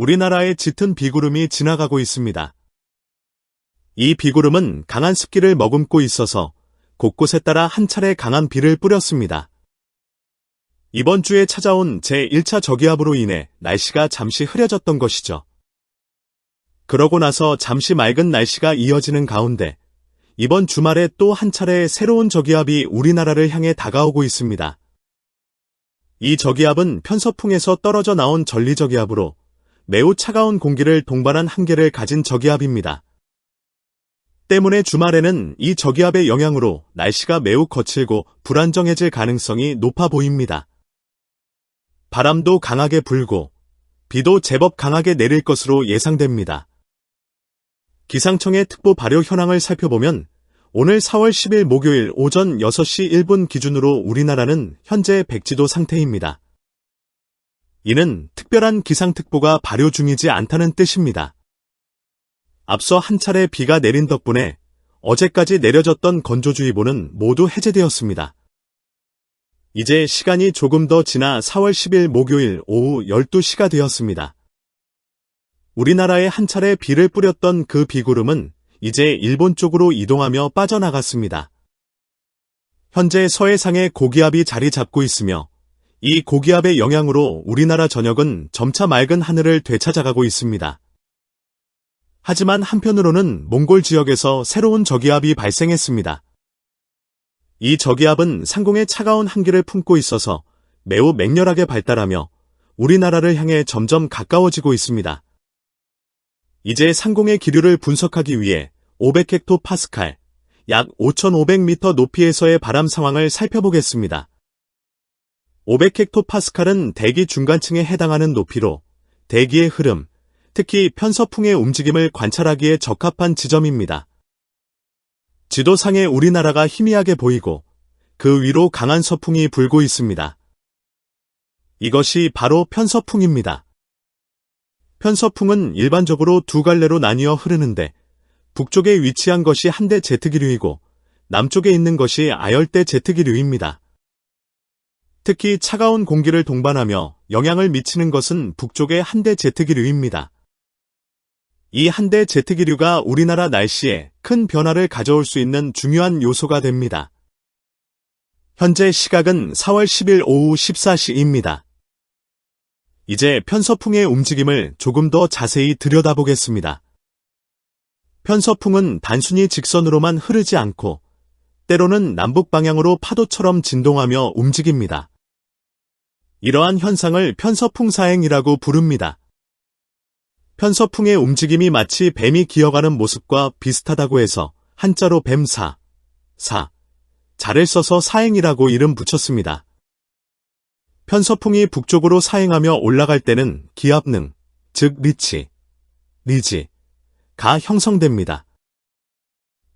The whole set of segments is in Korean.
우리나라에 짙은 비구름이 지나가고 있습니다. 이 비구름은 강한 습기를 머금고 있어서 곳곳에 따라 한 차례 강한 비를 뿌렸습니다. 이번 주에 찾아온 제1차 저기압으로 인해 날씨가 잠시 흐려졌던 것이죠. 그러고 나서 잠시 맑은 날씨가 이어지는 가운데 이번 주말에 또 한 차례 새로운 저기압이 우리나라를 향해 다가오고 있습니다. 이 저기압은 편서풍에서 떨어져 나온 전리저기압으로 매우 차가운 공기를 동반한 한계를 가진 저기압입니다. 때문에 주말에는 이 저기압의 영향으로 날씨가 매우 거칠고 불안정해질 가능성이 높아 보입니다. 바람도 강하게 불고 비도 제법 강하게 내릴 것으로 예상됩니다. 기상청의 특보 발효 현황을 살펴보면 오늘 4월 10일 목요일 오전 6시 1분 기준으로 우리나라는 현재 백지도 상태입니다. 이는 특별한 기상특보가 발효 중이지 않다는 뜻입니다. 앞서 한 차례 비가 내린 덕분에 어제까지 내려졌던 건조주의보는 모두 해제되었습니다. 이제 시간이 조금 더 지나 4월 10일 목요일 오후 12시가 되었습니다. 우리나라에 한 차례 비를 뿌렸던 그 비구름은 이제 일본 쪽으로 이동하며 빠져나갔습니다. 현재 서해상에 고기압이 자리 잡고 있으며 이 고기압의 영향으로 우리나라 전역은 점차 맑은 하늘을 되찾아가고 있습니다. 하지만 한편으로는 몽골 지역에서 새로운 저기압이 발생했습니다. 이 저기압은 상공의 차가운 한기를 품고 있어서 매우 맹렬하게 발달하며 우리나라를 향해 점점 가까워지고 있습니다. 이제 상공의 기류를 분석하기 위해 500헥토파스칼, 약 5,500m 높이에서의 바람 상황을 살펴보겠습니다. 500헥토파스칼은 대기 중간층에 해당하는 높이로 대기의 흐름, 특히 편서풍의 움직임을 관찰하기에 적합한 지점입니다. 지도상에 우리나라가 희미하게 보이고 그 위로 강한 서풍이 불고 있습니다. 이것이 바로 편서풍입니다. 편서풍은 일반적으로 두 갈래로 나뉘어 흐르는데 북쪽에 위치한 것이 한대 제트기류이고 남쪽에 있는 것이 아열대 제트기류입니다. 특히 차가운 공기를 동반하며 영향을 미치는 것은 북쪽의 한대 제트기류입니다. 이 한대 제트기류가 우리나라 날씨에 큰 변화를 가져올 수 있는 중요한 요소가 됩니다. 현재 시각은 4월 10일 오후 14시입니다. 이제 편서풍의 움직임을 조금 더 자세히 들여다보겠습니다. 편서풍은 단순히 직선으로만 흐르지 않고 때로는 남북 방향으로 파도처럼 진동하며 움직입니다. 이러한 현상을 편서풍 사행이라고 부릅니다. 편서풍의 움직임이 마치 뱀이 기어가는 모습과 비슷하다고 해서 한자로 뱀사, 사, 자를 써서 사행이라고 이름 붙였습니다. 편서풍이 북쪽으로 사행하며 올라갈 때는 기압능, 즉 리치, 리지, 가 형성됩니다.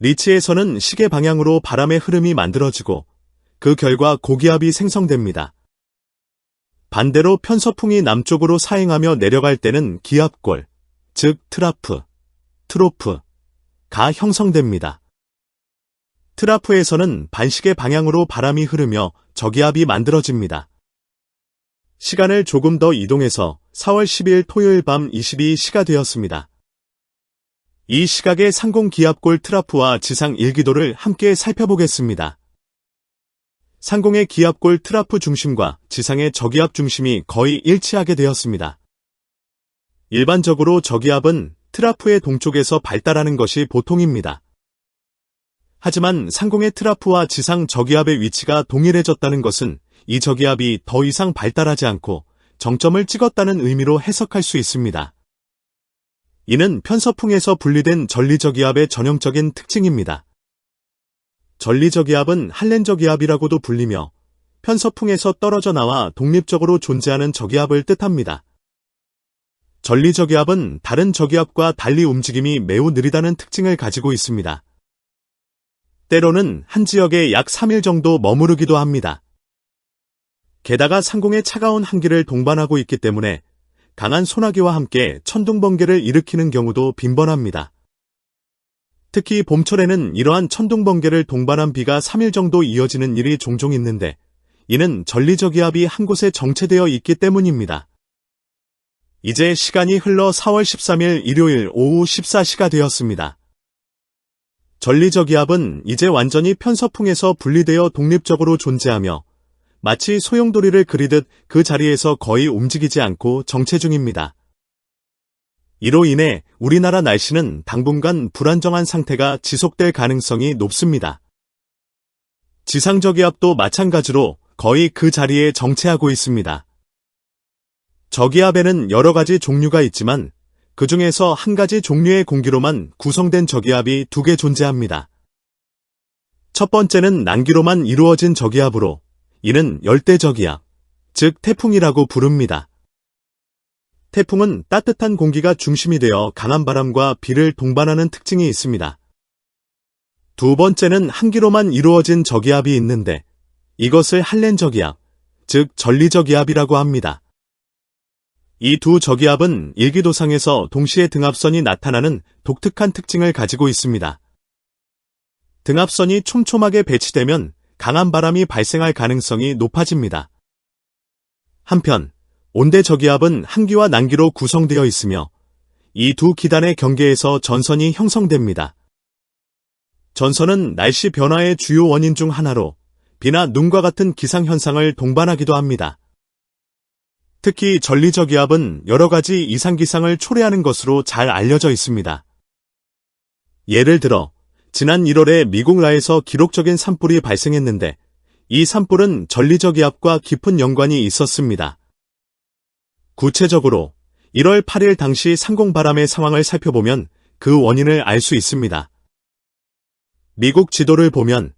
리치에서는 시계 방향으로 바람의 흐름이 만들어지고 그 결과 고기압이 생성됩니다. 반대로 편서풍이 남쪽으로 사행하며 내려갈 때는 기압골, 즉 트라프, 트로프, 가 형성됩니다. 트라프에서는 반시계 방향으로 바람이 흐르며 저기압이 만들어집니다. 시간을 조금 더 이동해서 4월 10일 토요일 밤 22시가 되었습니다. 이 시각의 상공 기압골 트라프와 지상 일기도를 함께 살펴보겠습니다. 상공의 기압골 트라프 중심과 지상의 저기압 중심이 거의 일치하게 되었습니다. 일반적으로 저기압은 트라프의 동쪽에서 발달하는 것이 보통입니다. 하지만 상공의 트라프와 지상 저기압의 위치가 동일해졌다는 것은 이 저기압이 더 이상 발달하지 않고 정점을 찍었다는 의미로 해석할 수 있습니다. 이는 편서풍에서 분리된 전리저기압의 전형적인 특징입니다. 전리저기압은 한렌저기압이라고도 불리며 편서풍에서 떨어져 나와 독립적으로 존재하는 저기압을 뜻합니다. 전리저기압은 다른 저기압과 달리 움직임이 매우 느리다는 특징을 가지고 있습니다. 때로는 한 지역에 약 3일 정도 머무르기도 합니다. 게다가 상공의 차가운 한기를 동반하고 있기 때문에 강한 소나기와 함께 천둥번개를 일으키는 경우도 빈번합니다. 특히 봄철에는 이러한 천둥번개를 동반한 비가 3일 정도 이어지는 일이 종종 있는데 이는 전리저기압이 한 곳에 정체되어 있기 때문입니다. 이제 시간이 흘러 4월 13일 일요일 오후 14시가 되었습니다. 전리저기압은 이제 완전히 편서풍에서 분리되어 독립적으로 존재하며 마치 소용돌이를 그리듯 그 자리에서 거의 움직이지 않고 정체 중입니다. 이로 인해 우리나라 날씨는 당분간 불안정한 상태가 지속될 가능성이 높습니다. 지상저기압도 마찬가지로 거의 그 자리에 정체하고 있습니다. 저기압에는 여러 가지 종류가 있지만 그 중에서 한 가지 종류의 공기로만 구성된 저기압이 두 개 존재합니다. 첫 번째는 난기로만 이루어진 저기압으로 이는 열대저기압, 즉 태풍이라고 부릅니다. 태풍은 따뜻한 공기가 중심이 되어 강한 바람과 비를 동반하는 특징이 있습니다. 두 번째는 한기로만 이루어진 저기압이 있는데 이것을 한렌저기압, 즉 전리저기압이라고 합니다. 이 두 저기압은 일기도상에서 동시에 등압선이 나타나는 독특한 특징을 가지고 있습니다. 등압선이 촘촘하게 배치되면 강한 바람이 발생할 가능성이 높아집니다. 한편 온대 저기압은 한기와 난기로 구성되어 있으며 이 두 기단의 경계에서 전선이 형성됩니다. 전선은 날씨 변화의 주요 원인 중 하나로 비나 눈과 같은 기상현상을 동반하기도 합니다. 특히 전리저기압은 여러 가지 이상기상을 초래하는 것으로 잘 알려져 있습니다. 예를 들어 지난 1월에 미국 라에서 기록적인 산불이 발생했는데 이 산불은 전리저기압과 깊은 연관이 있었습니다. 구체적으로 1월 8일 당시 상공바람의 상황을 살펴보면 그 원인을 알 수 있습니다. 미국 지도를 보면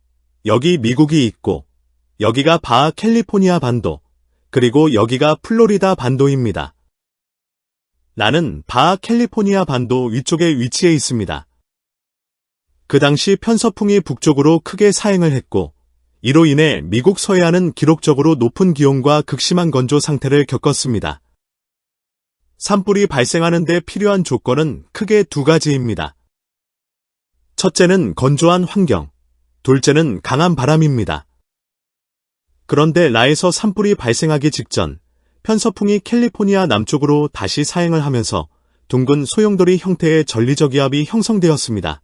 여기 미국이 있고 여기가 바하 캘리포니아 반도 그리고 여기가 플로리다 반도입니다. 나는 바하 캘리포니아 반도 위쪽에 위치해 있습니다. 그 당시 편서풍이 북쪽으로 크게 사행을 했고 이로 인해 미국 서해안은 기록적으로 높은 기온과 극심한 건조 상태를 겪었습니다. 산불이 발생하는 데 필요한 조건은 크게 두 가지입니다. 첫째는 건조한 환경, 둘째는 강한 바람입니다. 그런데 라에서 산불이 발생하기 직전 편서풍이 캘리포니아 남쪽으로 다시 사행을 하면서 둥근 소용돌이 형태의 전리저기압이 형성되었습니다.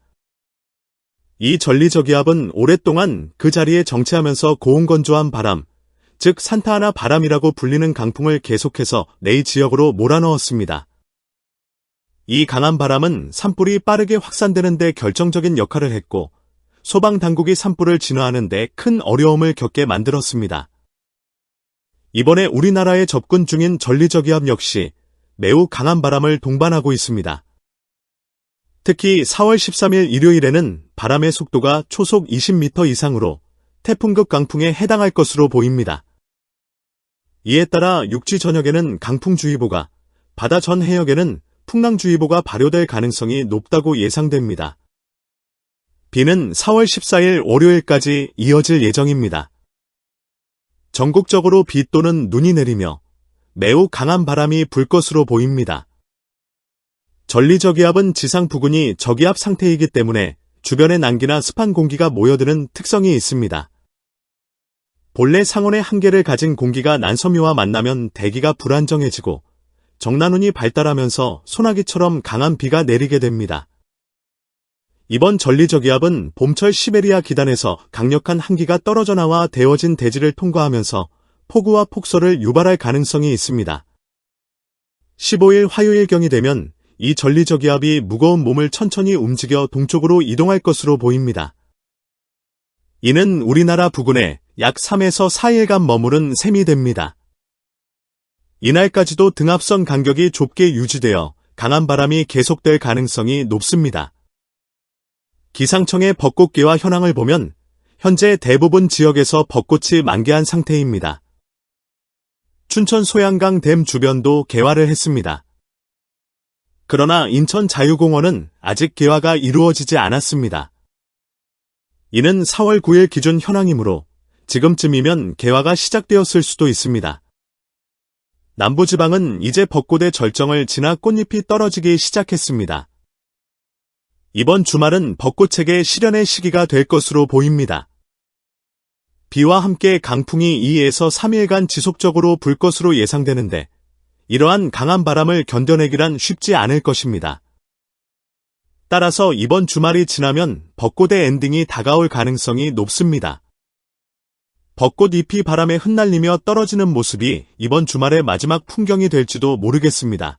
이 전리저기압은 오랫동안 그 자리에 정체하면서 고온건조한 바람, 즉 산타하나 바람이라고 불리는 강풍을 계속해서 레이 지역으로 몰아넣었습니다. 이 강한 바람은 산불이 빠르게 확산되는 데 결정적인 역할을 했고 소방 당국이 산불을 진화하는 데 큰 어려움을 겪게 만들었습니다. 이번에 우리나라에 접근 중인 전리저기압 역시 매우 강한 바람을 동반하고 있습니다. 특히 4월 13일 일요일에는 바람의 속도가 초속 20m 이상으로 태풍급 강풍에 해당할 것으로 보입니다. 이에 따라 육지 전역에는 강풍주의보가, 바다 전 해역에는 풍랑주의보가 발효될 가능성이 높다고 예상됩니다. 비는 4월 14일 월요일까지 이어질 예정입니다. 전국적으로 비 또는 눈이 내리며 매우 강한 바람이 불 것으로 보입니다. 전리저기압은 지상 부근이 저기압 상태이기 때문에 주변의 난기나 습한 공기가 모여드는 특성이 있습니다. 본래 상온의 한계를 가진 공기가 난섬유와 만나면 대기가 불안정해지고 정난운이 발달하면서 소나기처럼 강한 비가 내리게 됩니다. 이번 전리저기압은 봄철 시베리아 기단에서 강력한 한기가 떨어져 나와 데워진 대지를 통과하면서 폭우와 폭설을 유발할 가능성이 있습니다. 15일 화요일경이 되면 이 전리저기압이 무거운 몸을 천천히 움직여 동쪽으로 이동할 것으로 보입니다. 이는 우리나라 부근에 약 3에서 4일간 머무른 셈이 됩니다. 이날까지도 등압선 간격이 좁게 유지되어 강한 바람이 계속될 가능성이 높습니다. 기상청의 벚꽃개화 현황을 보면 현재 대부분 지역에서 벚꽃이 만개한 상태입니다. 춘천 소양강 댐 주변도 개화를 했습니다. 그러나 인천 자유공원은 아직 개화가 이루어지지 않았습니다. 이는 4월 9일 기준 현황이므로 지금쯤이면 개화가 시작되었을 수도 있습니다. 남부지방은 이제 벚꽃의 절정을 지나 꽃잎이 떨어지기 시작했습니다. 이번 주말은 벚꽃책의 실현의 시기가 될 것으로 보입니다. 비와 함께 강풍이 2에서 3일간 지속적으로 불 것으로 예상되는데 이러한 강한 바람을 견뎌내기란 쉽지 않을 것입니다. 따라서 이번 주말이 지나면 벚꽃의 엔딩이 다가올 가능성이 높습니다. 벚꽃 잎이 바람에 흩날리며 떨어지는 모습이 이번 주말의 마지막 풍경이 될지도 모르겠습니다.